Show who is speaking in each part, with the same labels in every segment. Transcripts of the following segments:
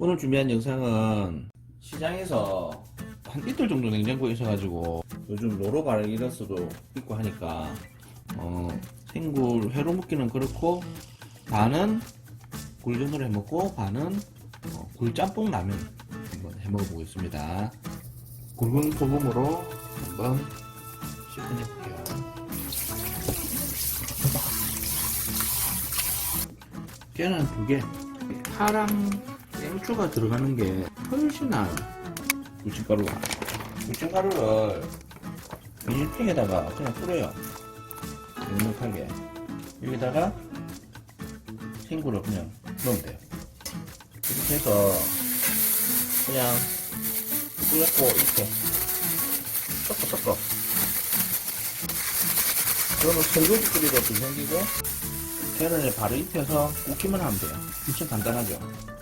Speaker 1: 오늘 준비한 영상은 시장에서 한 이틀 정도 냉장고에 있어가지고 요즘 로로바이러스도 있고 하니까 어, 생굴 회로 먹기는 그렇고 반은 굴전으로 해먹고 반은 어, 굴짬뽕 라면 한번 해먹어 보겠습니다. 굵은 소금으로 한번 씹어내볼게요. 깨는 두 개. 파랑 땡초가 들어가는 게 훨씬 나아요. 부침가루가. 부침가루를 비닐통에다가 그냥 뿌려요. 넉넉하게. 여기다가 생굴을 그냥 넣으면 돼요. 이렇게 해서 그냥 뿌렸고 이렇게 섞어 섞어. 그러면 설거지거리도 좀 생기고 계란을 바로 입혀서 굽기만 하면 돼요. 엄청 간단하죠.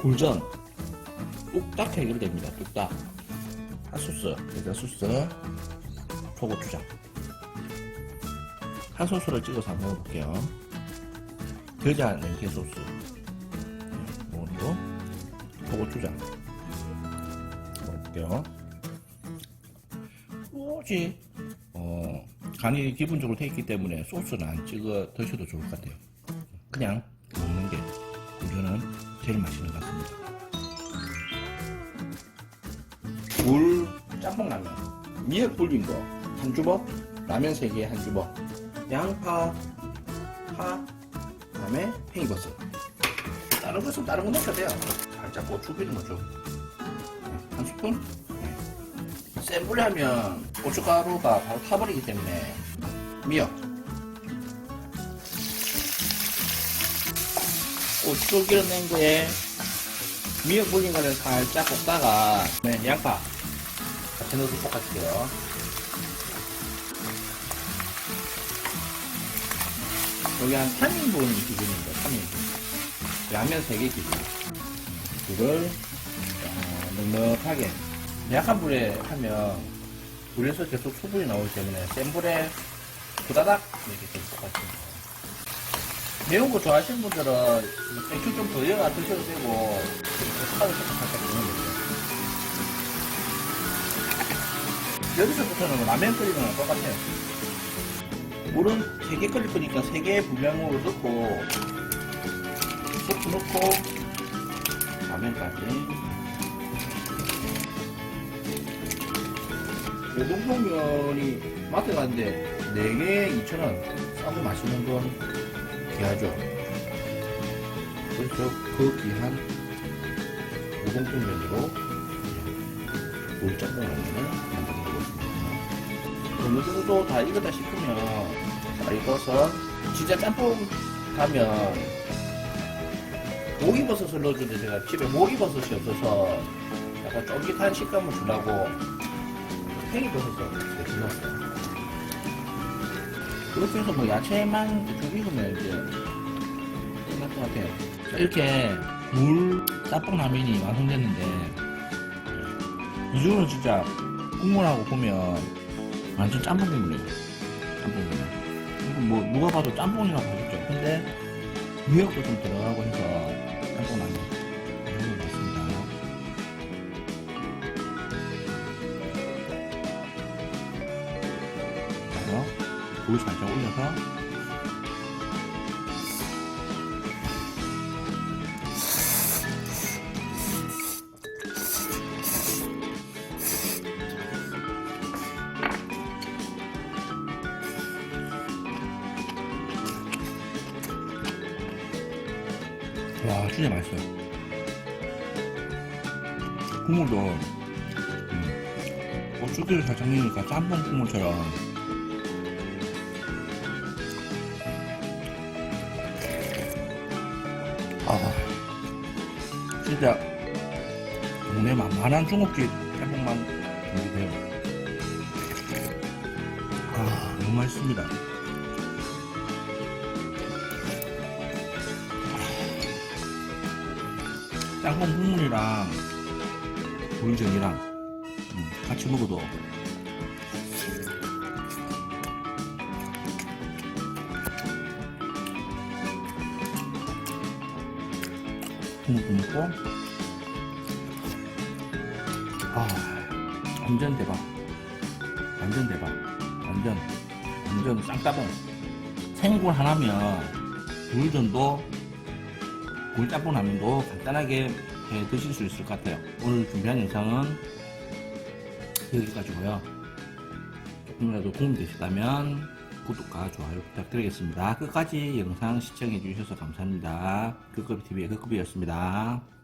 Speaker 1: 굴전. 뚝딱 해결됩니다. 뚝딱. 핫소스, 여자 소스, 초고추장. 핫소스를 찍어서 한번 먹어볼게요. 겨자 냉채 소스. 먹고 초고추장. 먹을게요. 굳이 어, 간이 기본적으로 돼 있기 때문에 소스는 안 찍어 드셔도 좋을 것 같아요. 그냥 제일 맛있는 것 같습니다. 물 짬뽕 라면. 미역 불린 거. 한 주먹 라면 3개 한 주먹. 양파 파 그다음에 팽이버섯. 다른 것은 다른 거 넣어도 돼요. 살짝 고추 기름 거죠. 네, 한 스푼? 네. 센 불에 하면 고춧가루가 바로 타버리기 때문에 미역 고추 기름 낸 거에 미역 불린 거를 살짝 볶다가 네, 양파. 같이 넣어서 볶아줄게요. 여기 한 3인분 기준입니다 3인분. 라면 3개 기준. 불을 어, 넉넉하게. 약한 불에 하면 불에서 계속 수분이 나오기 때문에 센 불에 후다닥 이렇게 좀 볶아줍니다 매운 거 좋아하시는 분들은 액추 좀더 넣어 드셔도 되고. 파를 좀 살짝 넣으면 돼요 여기서부터는 라면 끓이는 거랑 똑같아요. 물은 3개 끓일 거니까 3개 분량으로 넣고 소프 넣고 라면까지. 요동통면이 마트 갔는데 4개에 2,000원. 싸고 맛있는 건 귀하죠. 그래서 그 귀한 요동통면으로 물짬뽕 라면을 만들어 보겠습니다. 어느 정도 다 익었다 싶으면 다 익어서 진짜 짬뽕 가면 목이버섯을 넣어주는데 제가 집에 목이버섯이 없어서 약간 쫄깃한 식감을 주려고 팽이버섯을 넣었어요 그렇게 해서 뭐 야채만 좀 익으면 이제 끝날 것 같아요 자, 이렇게 물 짬뽕 라면이 완성됐는데 이중으로 진짜 국물하고 보면 완전 짬뽕 국물이에요. 짬뽕 국물. 이거 뭐 누가 봐도 짬뽕이라고 하겠죠. 근데 미역도 좀 들어가고 해서 불 살짝 올려서. 와 진짜 맛있어요. 국물도 음, 고추기를 살짝 넣으니까 짬뽕 국물처럼 아 진짜 동네 만만한 중국집 짬뽕만 여기돼요. 아 너무 맛있습니다. 짬뽕 국물이랑 굴전이랑 음, 같이 먹어도 국물도 먹고. 아 완전 대박. 완전 대박. 완전 완전 쌍따봉. 생굴 하나면 굴전도 굴짬뽕 라면도 간단하게 해 드실 수 있을 것 같아요. 오늘 준비한 영상은 여기까지고요. 조금이라도 도움이 되셨다면 구독과 좋아요 부탁드리겠습니다. 끝까지 영상 시청해 주셔서 감사합니다. 끝급TV의 끝급이었습니다